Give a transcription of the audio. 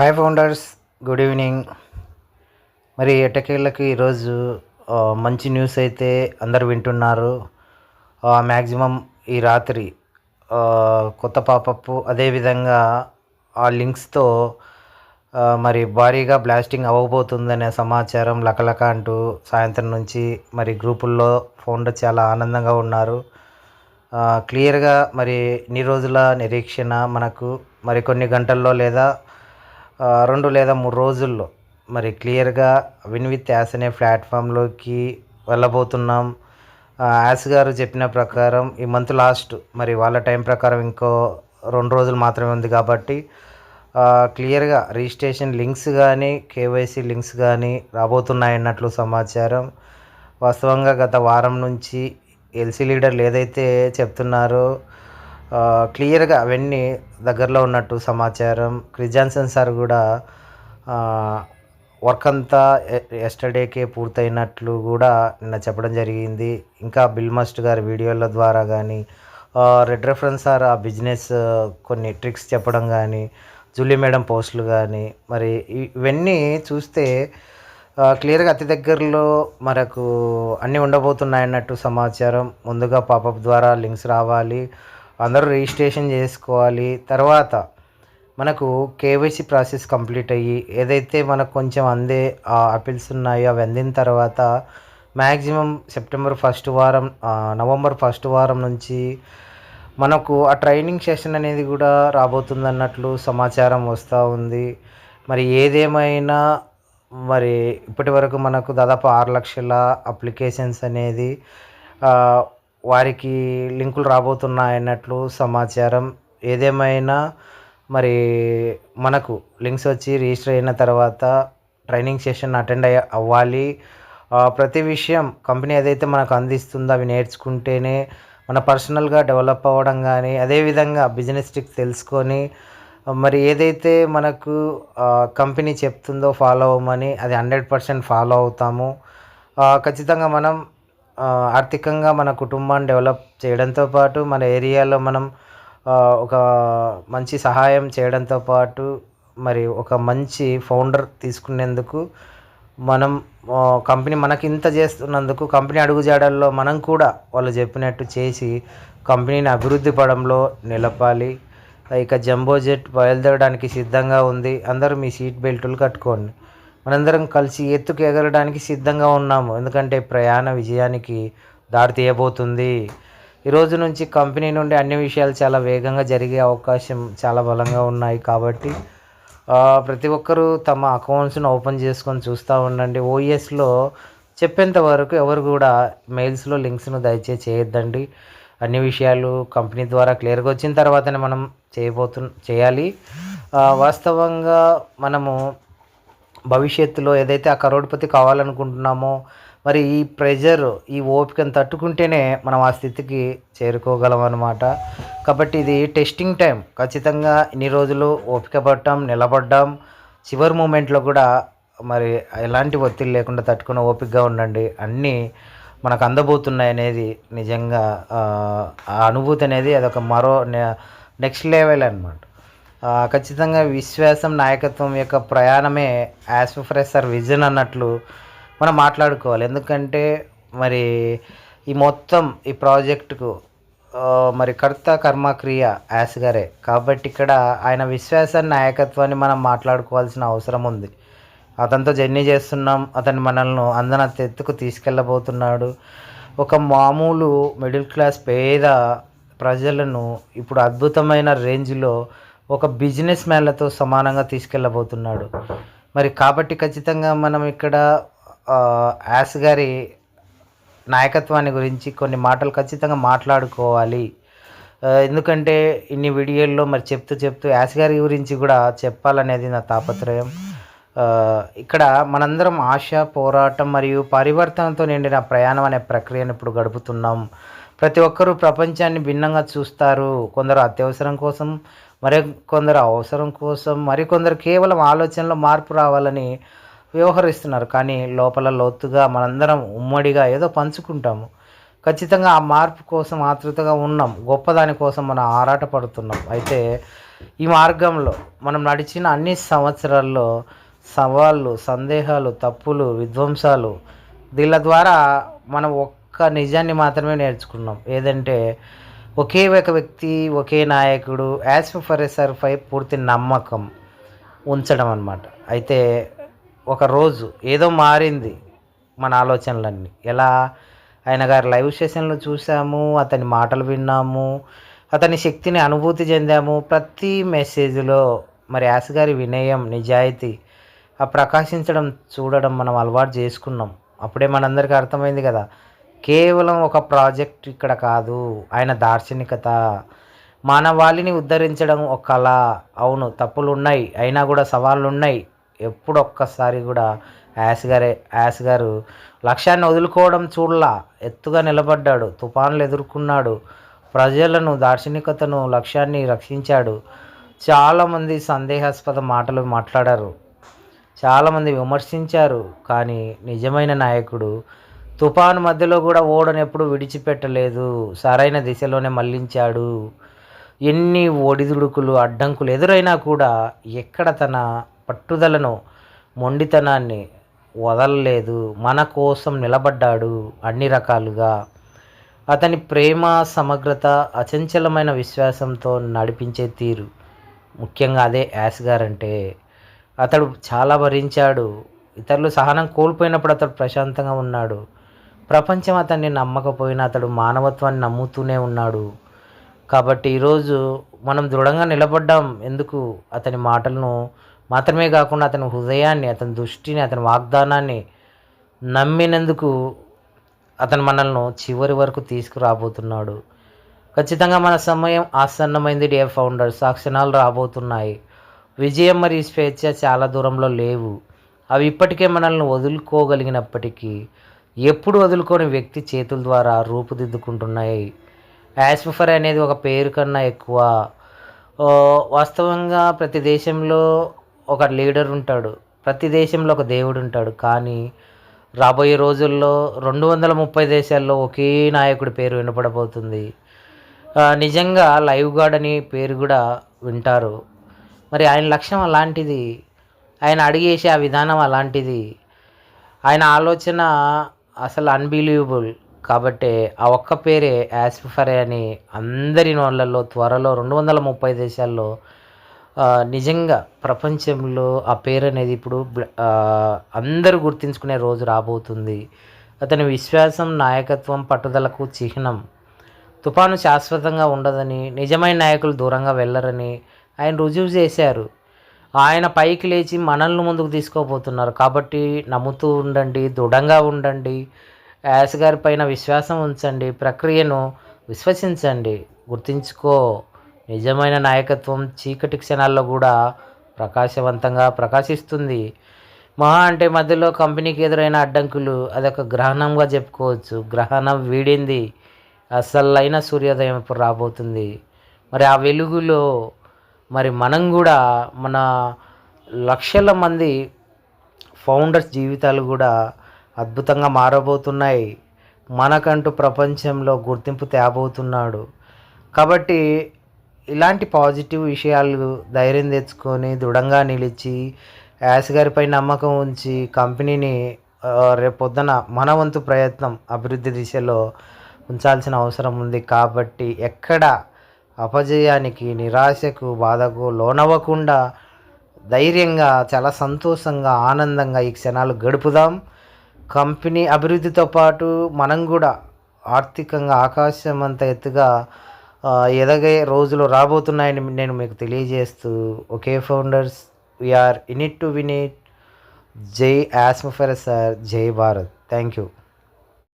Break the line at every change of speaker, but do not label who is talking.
Hi founders good evening మరి ఎటకేళ్ళకి ఈరోజు మంచి న్యూస్ అయితే అందరు వింటున్నారు. మ్యాక్సిమం ఈ రాత్రి కొత్త పాపప్పు అదేవిధంగా ఆ లింక్స్తో మరి భారీగా బ్లాస్టింగ్ అవ్వబోతుందనే సమాచారం లకలక అంటూ సాయంత్రం నుంచి మరి గ్రూపుల్లో ఫౌండర్ చాలా ఆనందంగా ఉన్నారు. క్లియర్గా మరి ఇన్ని రోజుల నిరీక్షణ మనకు మరి కొన్ని గంటల్లో లేదా రెండు లేదా మూడు రోజుల్లో మరి క్లియర్గా విన్ విత్ యాస్ అనే ప్లాట్ఫామ్లోకి వెళ్ళబోతున్నాం. యాస్ గారు చెప్పిన ప్రకారం ఈ మంత్ లాస్ట్ మరి వాళ్ళ టైం ప్రకారం ఇంకో రెండు రోజులు మాత్రమే ఉంది కాబట్టి క్లియర్గా రిజిస్ట్రేషన్ లింక్స్ కానీ కేవైసీ లింక్స్ కానీ రాబోతున్నాయన్నట్లు సమాచారం. వాస్తవంగా గత వారం నుంచి ఎల్సీ లీడర్లు ఏదైతే చెప్తున్నారో క్లియర్గా అవన్నీ దగ్గరలో ఉన్నట్టు సమాచారం. క్రిస్ జాన్సన్ సార్ కూడా వర్క్ అంతా ఎస్టర్డేకే పూర్తయినట్లు కూడా నిన్న చెప్పడం జరిగింది. ఇంకా బిల్ మస్ట్ గారి వీడియోల ద్వారా కానీ రెడ్ రెఫరెన్స్ సార్ ఆ బిజినెస్ కొన్ని ట్రిక్స్ చెప్పడం కానీ జూలీ మేడం పోస్టులు కానీ మరి ఇవన్నీ చూస్తే క్లియర్గా అతి దగ్గరలో మనకు అన్నీ ఉండబోతున్నాయన్నట్టు సమాచారం. ముందుగా పాపప్ ద్వారా లింక్స్ రావాలి. అందరూ రిజిస్ట్రేషన్ చేసుకోవాలి. తర్వాత మనకు కేవైసీ ప్రాసెస్ కంప్లీట్ అయ్యి ఏదైతే మనకు కొంచెం అందే అపీల్స్ ఉన్నాయో అవి అందిన తర్వాత మ్యాక్సిమం సెప్టెంబర్ ఫస్ట్ వారం నవంబర్ ఫస్ట్ వారం నుంచి మనకు ఆ ట్రైనింగ్ సెషన్ అనేది కూడా రాబోతుంది అన్నట్లు సమాచారం వస్తూ ఉంది. మరి ఏదేమైనా మరి ఇప్పటి వరకు మనకు దాదాపు ఆరు లక్షల అప్లికేషన్స్ అనేది వారికి లింకులు రాబోతున్నాయన్నట్లు సమాచారం. ఏదేమైనా మరి మనకు లింక్స్ వచ్చి రిజిస్టర్ అయిన తర్వాత ట్రైనింగ్ సెషన్ అటెండ్ అయ్యి అవ్వాలి. ప్రతి విషయం కంపెనీ ఏదైతే మనకు అందిస్తుందో అవి నేర్చుకుంటేనే మన పర్సనల్గా డెవలప్ అవ్వడం కానీ అదేవిధంగా బిజినెస్ ట్రిక్స్ తెలుసుకొని మరి ఏదైతే మనకు కంపెనీ చెప్తుందో ఫాలో అవ్వమని అది హండ్రెడ్ పర్సెంట్ ఫాలో అవుతాము. ఖచ్చితంగా మనం ఆర్థికంగా మన కుటుంబాన్ని డెవలప్ చేయడంతో పాటు మన ఏరియాలో మనం ఒక మంచి సహాయం చేయడంతో పాటు మరి ఒక మంచి ఫౌండర్ తీసుకునేందుకు మనం కంపెనీ మనకి ఇంత చేస్తున్నందుకు కంపెనీ అడుగుజాడల్లో మనం కూడా వాళ్ళు చెప్పినట్టు చేసి కంపెనీని అభివృద్ధి పడంలో నిలపాలి. ఇక జంబో జెట్ బయలుదేరడానికి సిద్ధంగా ఉంది. అందరూ మీ సీట్ బెల్టులు కట్టుకోండి. మనందరం కలిసి ఎత్తుకు ఎగరడానికి సిద్ధంగా ఉన్నాము. ఎందుకంటే ప్రయాణ విజయానికి దారి తీయబోతుంది. ఈ రోజు నుంచి కంపెనీ నుండి అన్ని విషయాలు చాలా వేగంగా జరిగే అవకాశం చాలా బలంగా ఉన్నాయి కాబట్టి ప్రతి ఒక్కరూ తమ అకౌంట్స్ను ఓపెన్ చేసుకొని చూస్తూ ఉండండి. ఓఎస్లో చెప్పేంత వరకు ఎవరు కూడా మెయిల్స్లో లింక్స్ను దయచేసి చేయొద్దండి. అన్ని విషయాలు కంపెనీ ద్వారా క్లియర్గా వచ్చిన తర్వాతనే మనం చేయబోతు చేయాలి. వాస్తవంగా మనము భవిష్యత్తులో ఏదైతే ఆ కరోడ్పతి కావాలనుకుంటున్నామో మరి ఈ ప్రెజర్ ఈ ఓపికను తట్టుకుంటేనే మనం ఆ స్థితికి చేరుకోగలం అనమాట కాబట్టి ఇది టెస్టింగ్ టైం ఖచ్చితంగా ఇన్ని రోజులు ఓపిక పట్టాం నిలబడ్డాం. చివరి మూమెంట్లో కూడా మరి ఎలాంటి ఒత్తిడి లేకుండా తట్టుకుని ఓపికగా ఉండండి. అన్నీ మనకు అందబోతున్నాయి అనేది నిజంగా ఆ, అనుభూతి అనేది అదొక మరో నెక్స్ట్ లెవెల్ అనమాట ఖచ్చితంగా విశ్వాసం నాయకత్వం యొక్క ప్రయాణమే యాస్ఫ్రెసర్ విజన్ అన్నట్లు మనం మాట్లాడుకోవాలి. ఎందుకంటే మరి ఈ మొత్తం ఈ ప్రాజెక్టుకు మరి కర్త కర్మ క్రియ యాస్ గారే. కాబట్టి ఇక్కడ ఆయన విశ్వాసాన్ని నాయకత్వాన్ని మనం మాట్లాడుకోవాల్సిన అవసరం ఉంది. అతనితో జర్నీ చేస్తున్నాం అతను మనల్ని అందనంత ఎత్తుకు తీసుకెళ్ళబోతున్నాడు. ఒక మామూలు మిడిల్ క్లాస్ పేద ప్రజలను ఇప్పుడు అద్భుతమైన రేంజ్లో ఒక బిజినెస్ మ్యాన్లతో సమానంగా తీసుకెళ్ళబోతున్నాడు. మరి కాబట్టి ఖచ్చితంగా మనం ఇక్కడ యాస్ గారి నాయకత్వాన్ని గురించి కొన్ని మాటలు ఖచ్చితంగా మాట్లాడుకోవాలి. ఎందుకంటే ఇన్ని వీడియోల్లో మరి చెప్తూ చెప్తూ యాస్ గారి గురించి కూడా చెప్పాలనేది నా తాపత్రయం. ఇక్కడ మనందరం ఆశ పోరాటం మరియు పరివర్తనతో నిండిన ప్రయాణం అనే ప్రక్రియను ఇప్పుడు గడుపుతున్నాం. ప్రతి ఒక్కరూ ప్రపంచాన్ని భిన్నంగా చూస్తారు. కొందరు అత్యవసరం కోసం మరి కొందరు అవసరం కోసం మరికొందరు కేవలం ఆలోచనలో మార్పు రావాలని వ్యవహరిస్తున్నారు. కానీ లోపల లోతుగా మనందరం ఉమ్మడిగా ఏదో పంచుకుంటాము. ఖచ్చితంగా ఆ మార్పు కోసం ఆతృతగా ఉన్నాం. గొప్పదాని కోసం మనం ఆరాటపడుతున్నాం. అయితే ఈ మార్గంలో మనం నడిచిన అన్ని సంవత్సరాల్లో సవాళ్ళు సందేహాలు తప్పులు విధ్వంసాలు దీళ్ళ ద్వారా మనం ఒక్క నిజాన్ని మాత్రమే నేర్చుకున్నాం. ఏదంటే ఒకే ఒక వ్యక్తి ఒకే నాయకుడు యాజ్ ఫర్ ఎస్ఆర్పై పూర్తి నమ్మకం ఉంచడం అనమాట అయితే ఒక రోజు ఏదో మారింది మన ఆలోచనలన్నీ. ఎలా? ఆయన గారి లైవ్ సెషన్లు చూసాము అతని మాటలు విన్నాము అతని శక్తిని అనుభూతి చెందాము. ప్రతి మెసేజ్లో మరి యాస్ గారి వినయం నిజాయితీ ఆ ప్రకాశించడం చూడడం మనం అలవాటు చేసుకున్నాం. అప్పుడే మనందరికీ అర్థమైంది కదా కేవలం ఒక ప్రాజెక్ట్ ఇక్కడ కాదు ఆయన దార్శనికత. మానవాళిని ఉద్ధరించడం ఒక కళ. అవును తప్పులు ఉన్నాయి అయినా కూడా సవాళ్ళు ఉన్నాయి ఎప్పుడు ఒక్కసారి కూడా యాస్ గారే యాస్ గారు లక్ష్యాన్ని వదులుకోవడం చూడలా. ఎత్తుగా నిలబడ్డాడు తుఫాన్లు ఎదుర్కొన్నాడు. ప్రజలను దార్శనికతను లక్ష్యాన్ని రక్షించాడు. చాలామంది సందేహాస్పద మాటలు మాట్లాడారు. చాలామంది విమర్శించారు. కానీ నిజమైన నాయకుడు తుఫాను మధ్యలో కూడా ఓడను ఎప్పుడు విడిచిపెట్టలేదు. సరైన దిశలోనే మళ్ళించాడు. ఎన్ని ఒడిదుడుకులు అడ్డంకులు ఎదురైనా కూడా ఎక్కడ తన పట్టుదలను మొండితనాన్ని వదలలేదు. మన కోసం నిలబడ్డాడు అన్ని రకాలుగా. అతని ప్రేమ సమగ్రత అచంచలమైన విశ్వాసంతో నడిపించే తీరు. ముఖ్యంగా అదే యాస్ గారంటే అతడు చాలా భరించాడు. ఇతరులు సహనం కోల్పోయినప్పుడు అతడు ప్రశాంతంగా ఉన్నాడు. ప్రపంచం అతన్ని నమ్మకపోయినా అతడు మానవత్వాన్ని నమ్ముతూనే ఉన్నాడు. కాబట్టి ఈరోజు మనం దృఢంగా నిలబడ్డాం. ఎందుకు? అతని మాటలను మాత్రమే కాకుండా అతని హృదయాన్ని అతని దృష్టిని అతని వాగ్దానాన్ని నమ్మినందుకు అతను మనల్ని చివరి వరకు తీసుకురాబోతున్నాడు. ఖచ్చితంగా మన సమయం ఆసన్నమైంది డియర్ ఫౌండర్ సాక్షణాలు రాబోతున్నాయి. విజయం మరియు స్వేచ్ఛ చాలా దూరంలో లేవు. అవి ఇప్పటికే మనల్ని వదులుకోగలిగినప్పటికీ ఎప్పుడు వదులుకోని వ్యక్తి చేతుల ద్వారా రూపుదిద్దుకుంటున్నాయి. యాస్మిఫర్ అనేది ఒక పేరు కన్నా ఎక్కువ. వాస్తవంగా ప్రతి దేశంలో ఒక లీడర్ ఉంటాడు. ప్రతి దేశంలో ఒక దేవుడు ఉంటాడు. కానీ రాబోయే రోజుల్లో రెండు వందల ముప్పై దేశాల్లో ఒకే నాయకుడి పేరు వినపడబోతుంది. నిజంగా లైవ్ గార్డ్ అని పేరు కూడా వింటారు. మరి ఆయన లక్ష్యం అలాంటిది? ఆయన అడిగేసే ఆ విధానం అలాంటిది? ఆయన ఆలోచన అసలు అన్బిలీవబుల్ కాబట్టి ఆ ఒక్క పేరే యాస్ఫరే అని అందరి నోళ్ళల్లో త్వరలో రెండు వందల ముప్పై దేశాల్లో నిజంగా ప్రపంచంలో ఆ పేరు అనేది ఇప్పుడు అందరూ గుర్తించుకునే రోజు రాబోతుంది. అతని విశ్వాసం నాయకత్వం పట్టుదలకు చిహ్నం. తుఫాను శాశ్వతంగా ఉండదని నిజమైన నాయకులు దూరంగా వెళ్ళరని ఆయన రుజువు చేశారు. ఆయన పైకి లేచి మనల్ని ముందుకు తీసుకోబోతున్నారు. కాబట్టి నమ్ముతూ ఉండండి దృఢంగా ఉండండి. యాస్ గారి పైన విశ్వాసం ఉంచండి ప్రక్రియను విశ్వసించండి. గుర్తించుకో నిజమైన నాయకత్వం చీకటి క్షణాల్లో కూడా ప్రకాశవంతంగా ప్రకాశిస్తుంది. మహా అంటే మధ్యలో కంపెనీకి ఎదురైన అడ్డంకులు అదొక గ్రహణంగా చెప్పుకోవచ్చు. గ్రహణం వీడింది. అసలైన సూర్యోదయం ఇప్పుడు రాబోతుంది. మరి ఆ వెలుగులో మరి మనం కూడా మన లక్షల మంది ఫౌండర్స్ జీవితాలు కూడా అద్భుతంగా మారబోతున్నాయి. మనకంటూ ప్రపంచంలో గుర్తింపు తేబోతున్నాడు. కాబట్టి ఇలాంటి పాజిటివ్ విషయాలు ధైర్యం తెచ్చుకొని దృఢంగా నిలిచి యాస్ గారిపై నమ్మకం ఉంచి కంపెనీని రేపొద్దున మన వంతు ప్రయత్నం అభివృద్ధి దిశలో ఉంచాల్సిన అవసరం ఉంది. కాబట్టి ఎక్కడ అపజయానికి నిరాశకు బాధకు లోనవ్వకుండా ధైర్యంగా చాలా సంతోషంగా ఆనందంగా ఈ క్షణాలు గడుపుదాం. కంపెనీ అభివృద్ధితో పాటు మనం కూడా ఆర్థికంగా ఆకాశం అంత ఎత్తుగా ఎదగే రోజులు రాబోతున్నాయని నేను మీకు తెలియజేస్తూ okay founders we're in it to win it. జై యాస్మఫర్ సార్ జై భారత్. Thank you.